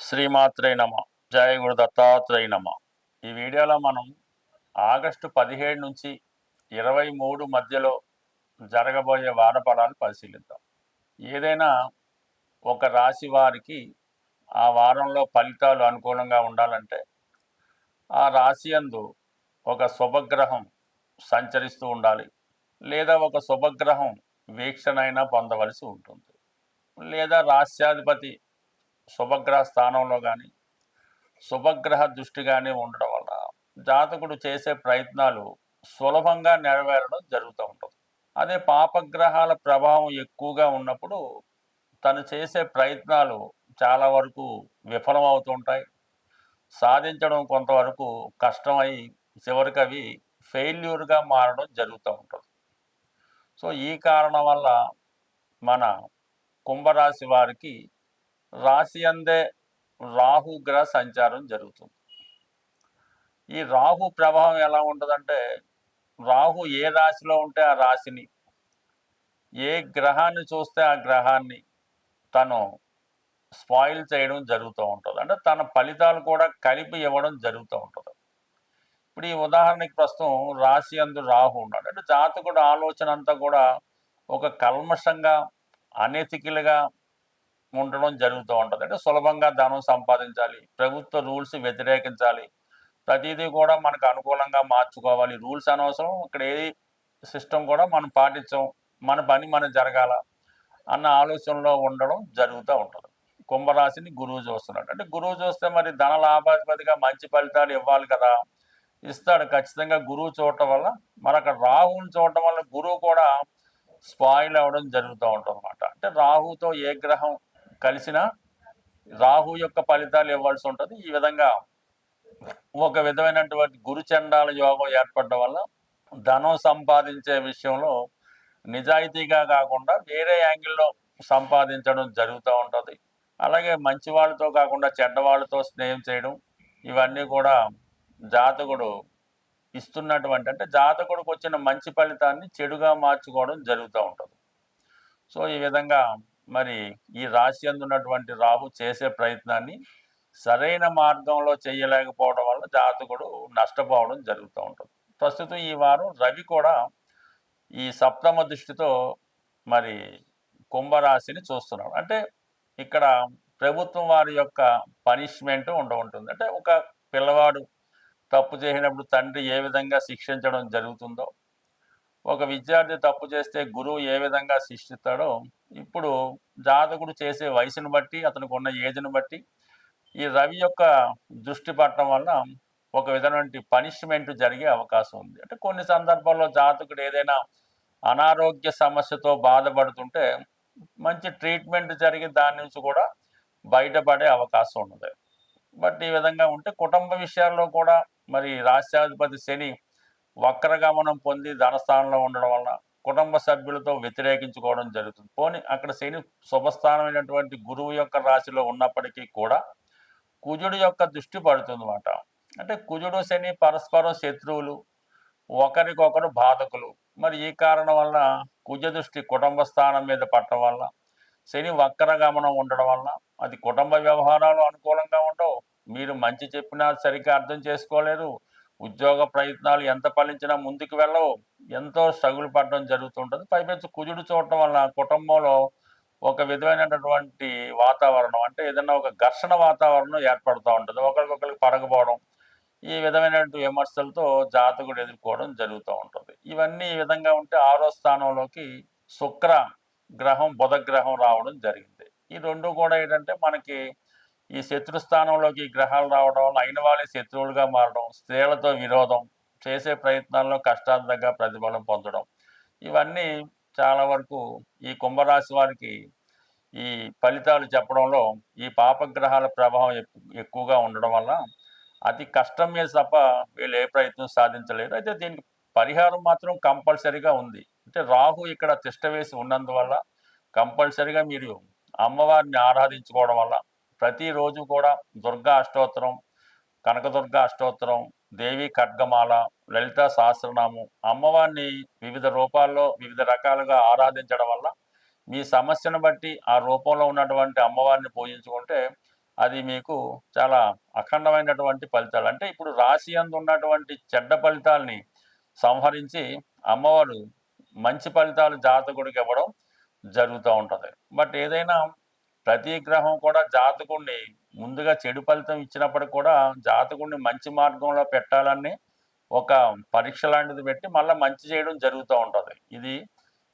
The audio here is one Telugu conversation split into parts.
శ్రీమాత్రే నమ. జయ గురు దత్తాత్రేయ నమ. ఈ వీడియోలో మనం ఆగస్టు పదిహేడు నుంచి ఇరవై మూడు మధ్యలో జరగబోయే వారఫలాలు పరిశీలిద్దాం. ఏదైనా ఒక రాశి వారికి ఆ వారంలో ఫలితాలు అనుకూలంగా ఉండాలంటే ఆ రాశి అందు ఒక శుభగ్రహం సంచరిస్తూ ఉండాలి. లేదా ఒక శుభగ్రహం వీక్షణైనా పొందవలసి ఉంటుంది. లేదా రాష్ట్రాధిపతి శుభగ్రహ స్థానంలో కానీ శుభగ్రహ దృష్టి కానీ ఉండడం వల్ల జాతకుడు చేసే ప్రయత్నాలు సులభంగా నెరవేరడం జరుగుతూ ఉంటుంది. అదే పాపగ్రహాల ప్రభావం ఎక్కువగా ఉన్నప్పుడు తను చేసే ప్రయత్నాలు చాలా వరకు విఫలమవుతుంటాయి సాధించడం కొంతవరకు కష్టమై చివరికి అవి ఫెయిల్యూర్గా మారడం జరుగుతూ ఉంటుంది. సో ఈ కారణం వల్ల మన కుంభరాశి వారికి రాశి అందే రాహు గ్రహ సంచారం జరుగుతుంది. ఈ రాహు ప్రభావం ఎలా ఉంటుందంటే రాహు ఏ రాశిలో ఉంటే ఆ రాశిని ఏ గ్రహాన్ని చూస్తే ఆ గ్రహాన్ని తను స్పాయిల్ చేయడం జరుగుతూ ఉంటుంది. అంటే తన ఫలితాలు కూడా కలిపి ఇవ్వడం జరుగుతూ ఉంటుంది. ఇప్పుడు ఈ ఉదాహరణకి ప్రస్తుతం రాశి అందు రాహు ఉన్నాడు. అంటే జాతకుడు ఆలోచన అంతా కూడా ఒక కల్మషంగా అనెతికల్గా ఉండడం జరుగుతూ ఉంటుంది. అంటే సులభంగా ధనం సంపాదించాలి ప్రభుత్వ రూల్స్ వ్యతిరేకించాలి. ప్రతిదీ కూడా మనకు అనుకూలంగా మార్చుకోవాలి. రూల్స్ అనవసరం ఇక్కడ ఏ సిస్టమ్ కూడా మనం పాటించం మన పని మనం జరగాల అన్న ఆలోచనలో ఉండడం జరుగుతూ ఉంటుంది. కుంభరాశిని గురువు చూస్తున్నాడు. అంటే గురువు చూస్తే మరి ధన లాభాధిపతిగా మంచి ఫలితాలు ఇవ్వాలి కదా. ఇస్తాడు ఖచ్చితంగా గురువు చూడటం వల్ల. మరి అక్కడ చూడటం వల్ల గురువు కూడా స్పాయిల్ అవ్వడం జరుగుతూ ఉంటుంది అనమాట అంటే రాహుతో ఏ గ్రహం కలిసినా రాహు యొక్క ఫలితాలు ఇవ్వాల్సి ఉంటుంది. ఈ విధంగా ఒక విధమైనటువంటి గురుచండాల యోగం ఏర్పడడం వల్ల ధనం సంపాదించే విషయంలో నిజాయితీగా కాకుండా వేరే యాంగిల్లో సంపాదించడం జరుగుతూ ఉంటుంది. అలాగే మంచి వాళ్ళతో కాకుండా చెడ్డ వాళ్ళతో స్నేహం చేయడం ఇవన్నీ కూడా జాతకుడు ఇస్తున్నటువంటి అంటే జాతకుడికి వచ్చిన మంచి ఫలితాన్ని చెడుగా మార్చుకోవడం జరుగుతూ ఉంటుంది. సో ఈ విధంగా మరి ఈ రాశి అందున్నటువంటి రాహు చేసే ప్రయత్నాన్ని సరైన మార్గంలో చేయలేకపోవడం వల్ల జాతకుడు నష్టపోవడం జరుగుతూ ఉంటుంది. ప్రస్తుతం ఈ వారం రవి కూడా ఈ సప్తమ దృష్టితో మరి కుంభరాశిని చూస్తున్నాడు. అంటే ఇక్కడ ప్రభుత్వం వారి యొక్క పనిష్మెంట్ ఉండ ఉంటుంది. అంటే ఒక పిల్లవాడు తప్పు చేసినప్పుడు తండ్రి ఏ విధంగా శిక్షించడం జరుగుతుందో ఒక విద్యార్థి తప్పు చేస్తే గురువు ఏ విధంగా శిక్షిస్తాడో ఇప్పుడు జాతకుడు చేసే వయసును బట్టి అతనికి ఉన్న ఏజ్ను బట్టి ఈ రవి యొక్క దృష్టి పట్టడం వల్ల ఒక విధమైన పనిష్మెంట్ జరిగే అవకాశం ఉంది. అంటే కొన్ని సందర్భాల్లో జాతకుడు ఏదైనా అనారోగ్య సమస్యతో బాధపడుతుంటే మంచి ట్రీట్మెంట్ జరిగి దాని నుంచి కూడా బయటపడే అవకాశం ఉన్నది. బట్ ఈ విధంగా ఉంటే కుటుంబ విషయాల్లో కూడా మరి రాష్ట్రాధిపతి శని వక్రగమనం పొంది ధనస్థానంలో ఉండడం వలన కుటుంబ సభ్యులతో వ్యతిరేకించుకోవడం జరుగుతుంది. పోనీ అక్కడ శని శుభస్థానమైనటువంటి గురువు యొక్క రాశిలో ఉన్నప్పటికీ కూడా కుజుడు యొక్క దృష్టి పడుతుంది అన్నమాట అంటే కుజుడు శని పరస్పరం శత్రువులు ఒకరికొకరు బాధకులు. మరి ఈ కారణం వల్ల కుజ దృష్టి కుటుంబ స్థానం మీద పట్టడం వల్ల శని వక్ర గమనం ఉండడం వల్ల అది కుటుంబ వ్యవహారాలు అనుకో మంచి చెప్పినా సరిగ్గా అర్థం చేసుకోలేరు. ఉద్యోగ ప్రయత్నాలు ఎంత ఫలించినా ముందుకు వెళ్ళవు. ఎంతో స్ట్రగుల్ పడడం జరుగుతుంటుంది. పైపెచ్చు కుజుడు చూడటం వల్ల కుటుంబంలో ఒక విధమైనటువంటి వాతావరణం అంటే ఏదైనా ఒక ఘర్షణ వాతావరణం ఏర్పడుతూ ఉంటుంది. ఒకరికొకరికి పడకపోవడం ఈ విధమైనటువంటి విమర్శలతో జాతకుడు ఎదుర్కోవడం జరుగుతూ ఉంటుంది. ఇవన్నీ ఈ విధంగా ఉంటే ఆరో స్థానంలోకి శుక్ర గ్రహం బుధ గ్రహం రావడం జరిగింది. ఈ రెండు కూడా ఏంటంటే మనకి ఈ శత్రు స్థానంలోకి గ్రహాలు రావడం వల్ల అయిన వాళ్ళే శత్రువులుగా మారడం స్త్రీలతో విరోధం చేసే ప్రయత్నాల్లో కష్టార్థంగా ప్రతిఫలం పొందడం. ఇవన్నీ చాలా వరకు ఈ కుంభరాశి వారికి ఈ ఫలితాలు చెప్పడంలో ఈ పాపగ్రహాల ప్రభావం ఎక్కు- ఎక్కువగా ఉండడం వల్ల అతి కష్టం మీద తప్ప వీళ్ళు ఏ ప్రయత్నం సాధించలేరు. అయితే దీనికి పరిహారం మాత్రం కంపల్సరీగా ఉంది. అంటే రాహు ఇక్కడ తిష్ట వేసి ఉన్నందువల్ల కంపల్సరీగా మీరు అమ్మవారిని ఆరాధించుకోవడం వల్ల ప్రతిరోజు కూడా దుర్గా అష్టోత్తరం కనకదుర్గ అష్టోత్తరం దేవి ఖడ్గమాల లలిత సహస్రనామం అమ్మవారిని వివిధ రూపాల్లో వివిధ రకాలుగా ఆరాధించడం వల్ల మీ సమస్యను బట్టి ఆ రూపంలో ఉన్నటువంటి అమ్మవారిని పూజించుకుంటే అది మీకు చాలా అఖండమైనటువంటి ఫలితాలు. అంటే ఇప్పుడు రాశి అందు ఉన్నటువంటి చెడ్డ ఫలితాలని సంహరించి అమ్మవారు మంచి ఫలితాలు జాతకుడికి ఇవ్వడం జరుగుతూ ఉంటుంది. బట్ ఏదైనా ప్రతి గ్రహం కూడా జాతకుడిని ముందుగా చెడు ఫలితం ఇచ్చినప్పటికి కూడా జాతకుడిని మంచి మార్గంలో పెట్టాలని ఒక పరీక్ష లాంటిది పెట్టి మళ్ళీ మంచి చేయడం జరుగుతూ ఉంటుంది. ఇది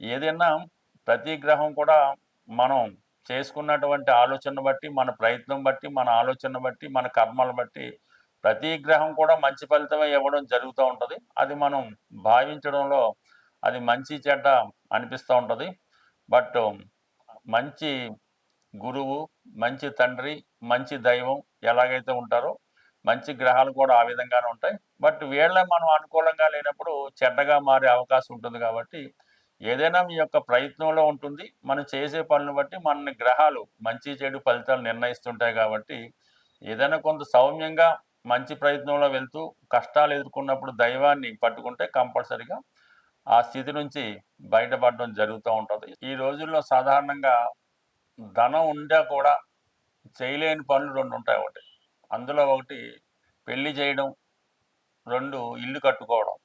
ఏదైనా ప్రతి గ్రహం కూడా మనం చేసుకున్నటువంటి ఆలోచన బట్టి మన ప్రయత్నం బట్టి మన ఆలోచన బట్టి మన కర్మలు బట్టి ప్రతి గ్రహం కూడా మంచి ఫలితమే ఇవ్వడం జరుగుతూ ఉంటుంది. అది మనం భావించడంలో అది మంచి చెడ్డ అనిపిస్తూ ఉంటుంది. బట్ మంచి గురువు మంచి తండ్రి మంచి దైవం ఎలాగైతే ఉంటారో మంచి గ్రహాలు కూడా ఆ విధంగానే ఉంటాయి. బట్ వీళ్ళ మనం అనుకూలంగా లేనప్పుడు చెడ్డగా మారే అవకాశం ఉంటుంది కాబట్టి ఏదైనా మీ యొక్క ప్రయత్నంలో ఉంటుంది. మనం చేసే పనులు బట్టి మన గ్రహాలు మంచి చెడు ఫలితాలు నిర్ణయిస్తుంటాయి కాబట్టి ఏదైనా కొంత సౌమ్యంగా మంచి ప్రయత్నంలో వెళ్తూ కష్టాలు ఎదుర్కొన్నప్పుడు దైవాన్ని పట్టుకుంటే కంపల్సరిగా ఆ స్థితి నుంచి బయటపడడం జరుగుతూ ఉంటుంది. ఈ రోజుల్లో సాధారణంగా ధనం ఉండా కూడా చేయలేని పనులు రెండు ఉంటాయి ఒకటి. అందులో ఒకటి పెళ్ళి చేయడం రెండు ఇల్లు కట్టుకోవడం.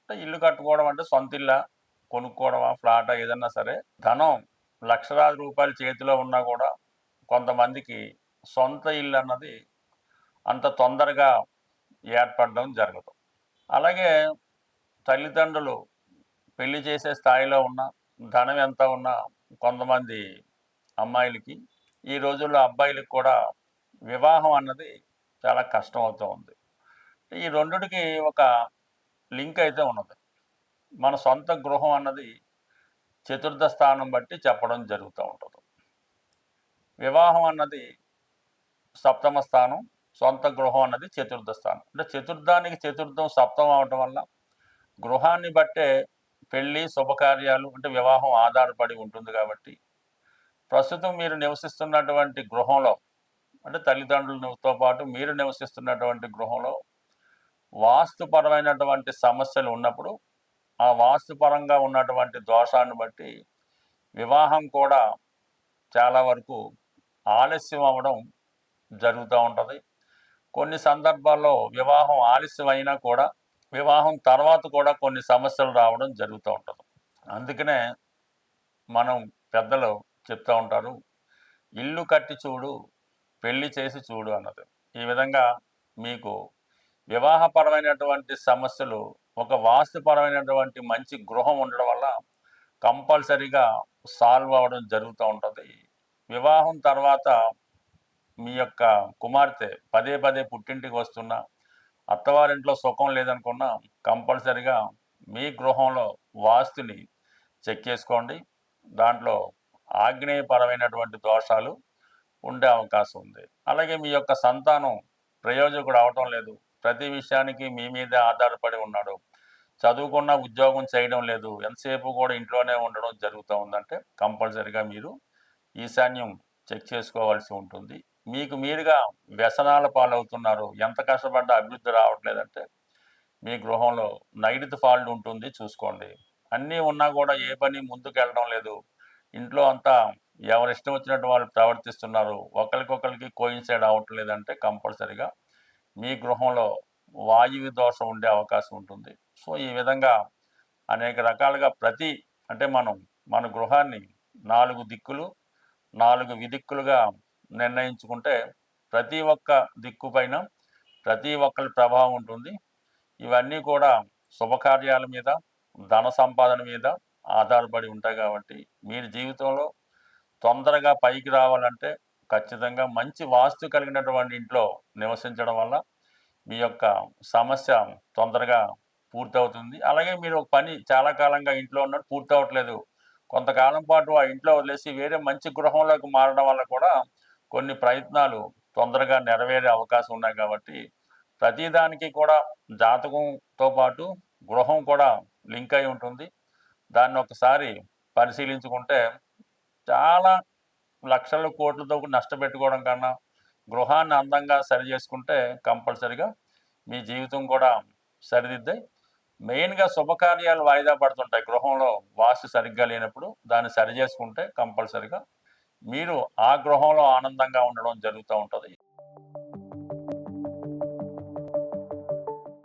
అంటే ఇల్లు కట్టుకోవడం అంటే సొంత ఇల్లా కొనుక్కోవడమా ఫ్లాటా ఏదన్నా సరే ధనం లక్షలాది రూపాయలు చేతిలో ఉన్నా కూడా కొంతమందికి సొంత ఇల్లు అన్నది అంత తొందరగా ఏర్పడడం జరగదు. అలాగే తల్లిదండ్రులు పెళ్ళి చేసే స్థాయిలో ఉన్న ధనం ఎంత ఉన్నా కొంతమంది అమ్మాయిలకి ఈ రోజుల్లో అబ్బాయిలకు కూడా వివాహం అన్నది చాలా కష్టం అవుతూ ఉంది. ఈ రెండుకి ఒక లింక్ అయితే ఉన్నది. మన సొంత గృహం అన్నది చతుర్థ స్థానం బట్టి చెప్పడం జరుగుతూ ఉంటుంది. వివాహం అన్నది సప్తమ స్థానం సొంత గృహం అన్నది చతుర్థ స్థానం. అంటే చతుర్థానికి చతుర్థం సప్తం అవటం వల్ల గృహాన్ని బట్టే పెళ్ళి శుభకార్యాలు అంటే వివాహం ఆధారపడి ఉంటుంది కాబట్టి ప్రస్తుతం మీరు నివసిస్తున్నటువంటి గృహంలో అంటే తల్లిదండ్రులతో పాటు మీరు నివసిస్తున్నటువంటి గృహంలో వాస్తుపరమైనటువంటి సమస్యలు ఉన్నప్పుడు ఆ వాస్తుపరంగా ఉన్నటువంటి దోషాన్ని బట్టి వివాహం కూడా చాలా వరకు ఆలస్యం అవ్వడం జరుగుతూ ఉంటుంది. కొన్ని సందర్భాల్లో వివాహం ఆలస్యం అయినా కూడా వివాహం తర్వాత కూడా కొన్ని సమస్యలు రావడం జరుగుతూ ఉంటుంది. అందుకనే మనం పెద్దలు చెప్తూ ఉంటారు. ఇల్లు కట్టి చూడు పెళ్ళి చేసి చూడు అన్నది. ఈ విధంగా మీకు వివాహపరమైనటువంటి సమస్యలు ఒక వాస్తుపరమైనటువంటి మంచి గృహం ఉండడం వల్ల కంపల్సరీగా సాల్వ్ అవ్వడం జరుగుతూ ఉంటుంది. వివాహం తర్వాత మీ యొక్క కుమార్తె పదే పదే పుట్టింటికి వస్తున్న అత్తవారింట్లో సుఖం లేదనుకున్నా కంపల్సరిగా మీ గృహంలో వాస్తుని చెక్ చేసుకోండి. దాంట్లో ఆగ్నేయపరమైనటువంటి దోషాలు ఉండే అవకాశం ఉంది. అలాగే మీ యొక్క సంతానం ప్రయోజకుడు అవటం లేదు. ప్రతి విషయానికి మీ మీదే ఆధారపడి ఉన్నాడు. చదువుకున్న ఉద్యోగం చేయడం లేదు. ఎంతసేపు కూడా ఇంట్లోనే ఉండడం జరుగుతూ ఉందంటే కంపల్సరిగా మీరు ఈశాన్యం చెక్ చేసుకోవాల్సి ఉంటుంది. మీకు మీరుగా వ్యసనాల పాలవుతున్నారు. ఎంత కష్టపడ్డా అభివృద్ధి రావట్లేదంటే మీ గృహంలో నైరుతి ఫాల్ట్ ఉంటుంది చూసుకోండి. అన్నీ ఉన్నా కూడా ఏ పని ముందుకు వెళ్ళడం లేదు. ఇంట్లో అంతా ఎవరు ఇష్టం వచ్చినట్టు వాళ్ళు ప్రవర్తిస్తున్నారు. ఒకరికొకరికి కోయిన్సైడ్ అవ్వట్లేదంటే కంపల్సరిగా మీ గృహంలో వాయువు దోషం ఉండే అవకాశం ఉంటుంది. సో ఈ విధంగా అనేక రకాలుగా ప్రతి అంటే మనం మన గృహాన్ని నాలుగు దిక్కులు నాలుగు విదిక్కులుగా నిర్ణయించుకుంటే ప్రతి ఒక్క దిక్కు పైన ప్రతి ఒక్కరి ప్రభావం ఉంటుంది. ఇవన్నీ కూడా శుభకార్యాల మీద ధన సంపాదన మీద ఆధారపడి ఉంటాయి కాబట్టి మీరు జీవితంలో తొందరగా పైకి రావాలంటే ఖచ్చితంగా మంచి వాస్తు కలిగినటువంటి ఇంట్లో నివసించడం వల్ల మీ యొక్క సమస్య తొందరగా పూర్తవుతుంది. అలాగే మీరు ఒక పని చాలా కాలంగా ఇంట్లో ఉన్నట్టు పూర్తవట్లేదు. కొంతకాలం పాటు ఆ ఇంట్లో వదిలేసి వేరే మంచి గృహంలోకి మారడం వల్ల కూడా కొన్ని ప్రయత్నాలు తొందరగా నెరవేరే అవకాశం ఉన్నాయి కాబట్టి ప్రతిదానికి కూడా జాతకంతో పాటు గృహం కూడా లింక్ అయి ఉంటుంది. దాన్ని ఒకసారి పరిశీలించుకుంటే చాలా లక్షల కోట్లతో నష్టపెట్టుకోవడం కన్నా గృహాన్ని అందంగా సరి చేసుకుంటే కంపల్సరిగా మీ జీవితం కూడా సరిదిద్దాయి మెయిన్గా శుభకార్యాలు వాయిదా పడుతుంటాయి. గృహంలో వాస్తు సరిగ్గా లేనప్పుడు దాన్ని సరి చేసుకుంటే కంపల్సరిగా మీరు ఆ గృహంలో ఆనందంగా ఉండడం జరుగుతూ ఉంటుంది.